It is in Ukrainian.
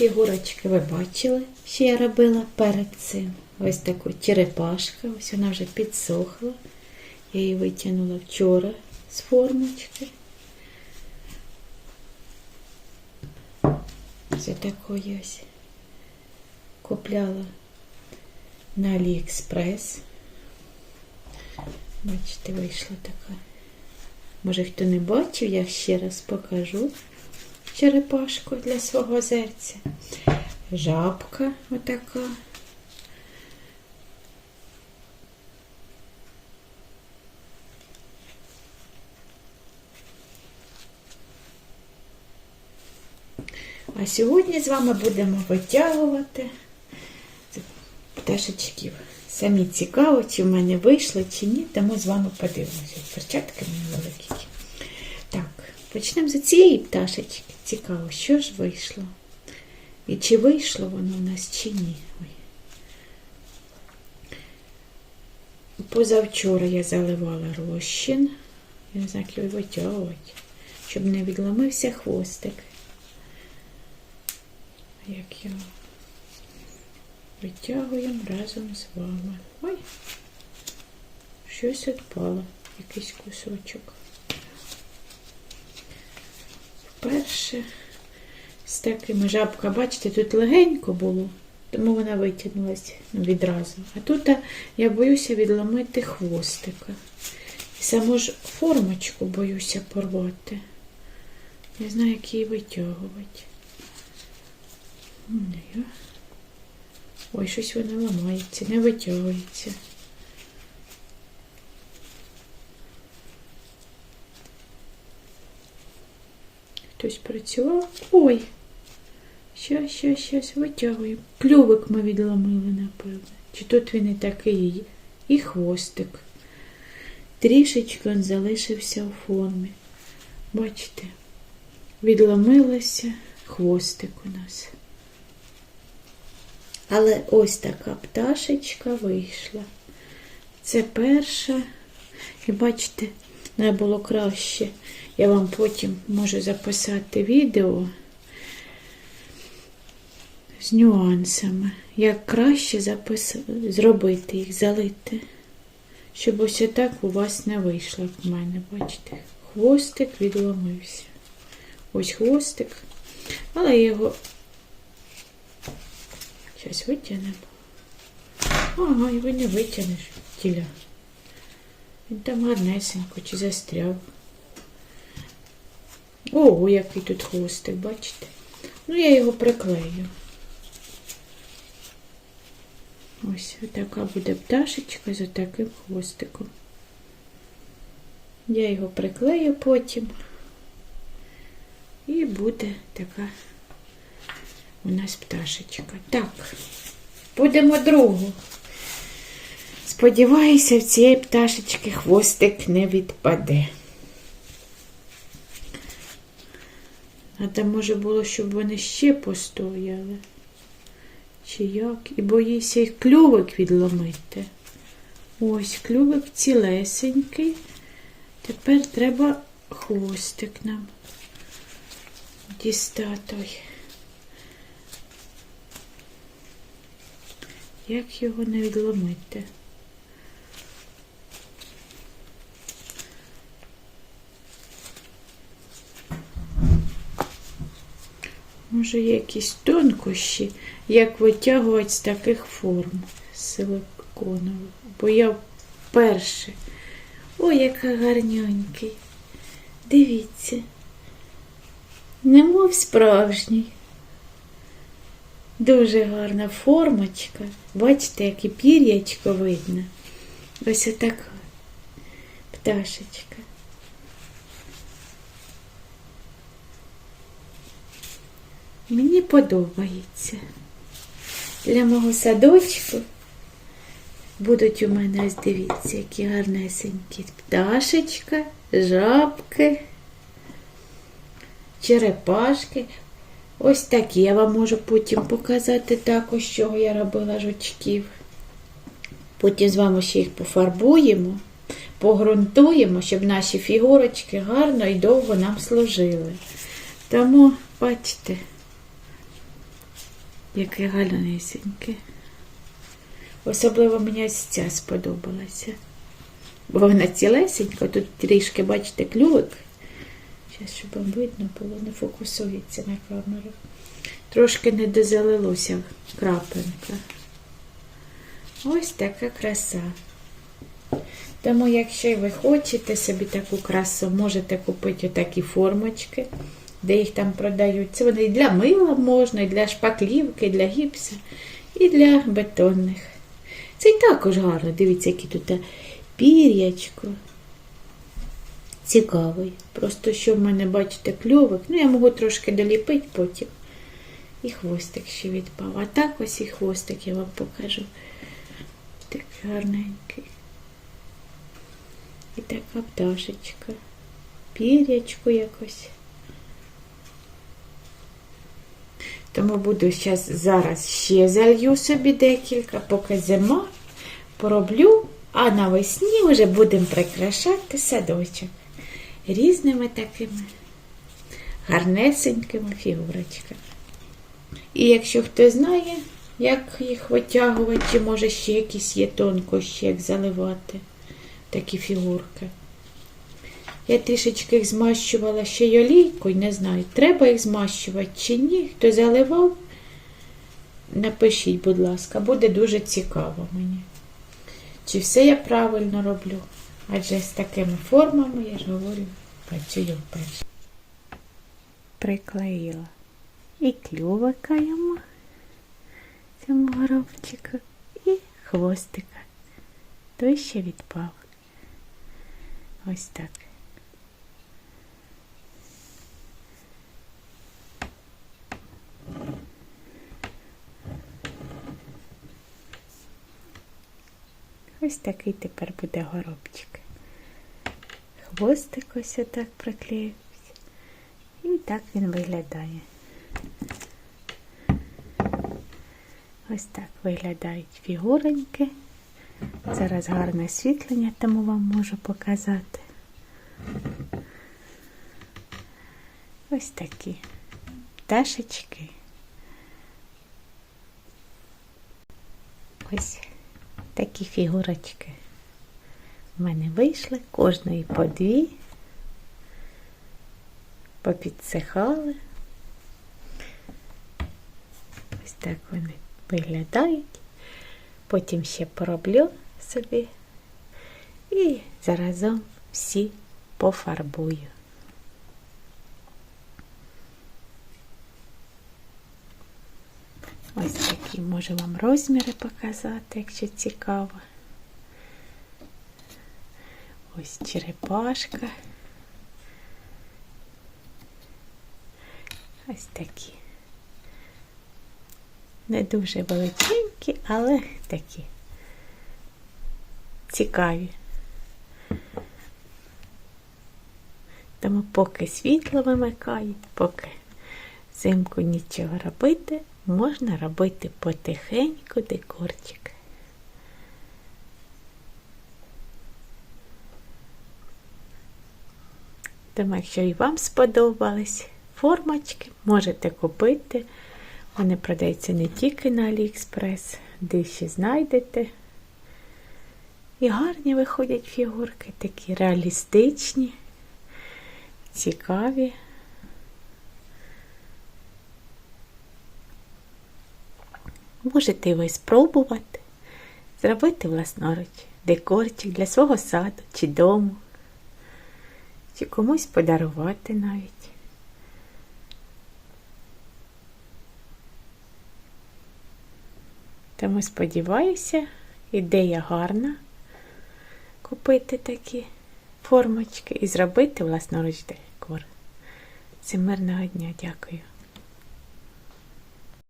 фігурочки ви бачили, що я робила перед цим. Ось таку черепашка, ось вона вже підсохла. Я її витягнула вчора з формочки. Це такої ось купляла на Аліекспрес. Бачите, вийшла така. Може, хто не бачив, я ще раз покажу черепашку для свого озерця. Жабка отака. А сьогодні з вами будемо витягувати пташечків. Самі цікаво, чи в мене вийшло, чи ні, тому з вами подивимося. Перчатки мені великі. Так, почнемо з цієї пташечки. Цікаво, що ж вийшло? І чи вийшло воно у нас, чи ні? Позавчора я заливала розчин. Я не знаю, його витягувати, щоб не відламився хвостик. Як його витягуємо разом з вами. Ой, щось відпало, якийсь кусочок. Вперше з такими жабка, бачите, тут легенько було, тому вона витягнулася відразу. А тут я боюся відламити хвостика. І саму ж формочку боюся порвати. Не знаю, як її витягувати. Ой, щось воно ламається, не витягується. Хтось працював. Ой. Щас, щас, щас, витягую. Клювик ми відламили, напевно. Чи тут він і такий, і хвостик. Трішечки він залишився у формі. Бачите, відломилося хвостик у нас. Але ось така пташечка вийшла. Це перша. І бачите, не було краще. Я вам потім можу записати відео з нюансами, як краще запис... зробити їх, залити. Щоб ось так у вас не вийшло, як в мене, бачите. Хвостик відломився. Ось хвостик. Але його Зараз витягнемо. Ага, його не витягнеш, тіля. Він там гарнесенько чи застряв. Ого, який тут хвостик, бачите? Ну, я його приклею. Ось така буде пташечка з таким хвостиком. Я його приклею потім. І буде така у нас пташечка. Так, будемо другу. Сподіваюся, в цієї пташечки хвостик не відпаде. А там може було, щоб вони ще постояли. Чи як? І боїся їх клювик відломити. Ось клювик цілесенький. Тепер треба хвостик нам дістати. Як його не відломити? Може, якісь тонкощі, як витягувати з таких форм силиконових. Бо я вперше. Ой, яка гарненький. Дивіться. Немов справжній. Дуже гарна формочка. Бачите, яке пір'ячко видно. Ось отака пташечка. Мені подобається. Для мого садочку будуть у мене, ось дивіться, які гарнесенькі пташечка, жабки, черепашки. Ось такі. Я вам можу потім показати також, чого я робила жучків. Потім з вами ще їх пофарбуємо, погрунтуємо, щоб наші фігурочки гарно і довго нам служили. Тому, бачите, Яке гарнесеньке. Особливо мені ось ця сподобалася. Бо вона цілесенька, тут трішки, бачите, клювик. Зараз, щоб вам видно було, не фокусується на камеру. Трошки не дозалилося крапинка. Ось така краса. Тому, якщо ви хочете собі таку красу, можете купити такі формочки, де їх там продають. Це вони і для мила можна, і для шпаклівки, і для гіпса, і для бетонних. Це і також гарно. Дивіться, які тут пір'ячко. Цікавий. Просто що в мене, бачите, кльовик. Ну, я можу трошки доліпити потім. І хвостик ще відпав. А так ось і хвостик я вам покажу. Такий гарненький. І така пташечка. Пір'ячко якось. Тому буду зараз, зараз ще залью собі декілька, поки зима пороблю, а навесні вже будемо прикрашати садочок різними такими гарнесенькими фігурочками. І якщо хто знає, як їх витягувати, чи може ще якісь є тонкощі, як заливати такі фігурки. Я трішечки їх змащувала ще й олійкою, не знаю, треба їх змащувати чи ні. Хто заливав, напишіть, будь ласка, буде дуже цікаво мені. Чи все я правильно роблю? Адже з такими формами, я ж говорю, працюю вперше. Приклеїла і клювика йому цьому горобчику, і хвостика. Той ще відпав. Ось так. Ось такий тепер буде горобчик. Хвостик ось отак приклеївся. І так він виглядає. Ось так виглядають фігуреньки. Зараз гарне освітлення, тому вам можу показати. Ось такі пташечки. Ось такі фігурочки в мене вийшли, кожної по дві, попідсихали. Ось так вони виглядають. Потім ще пороблю собі і заразом всі пофарбую. Ось такі можу вам розміри показати, якщо цікаво. Ось черепашка. Ось такі. Не дуже величенькі, але такі цікаві. Тому поки світло вимикають, поки взимку нічого робити, можна робити потихеньку декорчик. Тому, якщо і вам сподобались формочки, можете купити. Вони продаються не тільки на Аліекспрес, де ще знайдете. І гарні виходять фігурки, такі реалістичні, цікаві. Можете ви спробувати зробити власноруч декорчик для свого саду чи дому, чи комусь подарувати навіть. Тому сподіваюся, ідея гарна купити такі формочки і зробити власноруч декор. Всім мирного дня, дякую.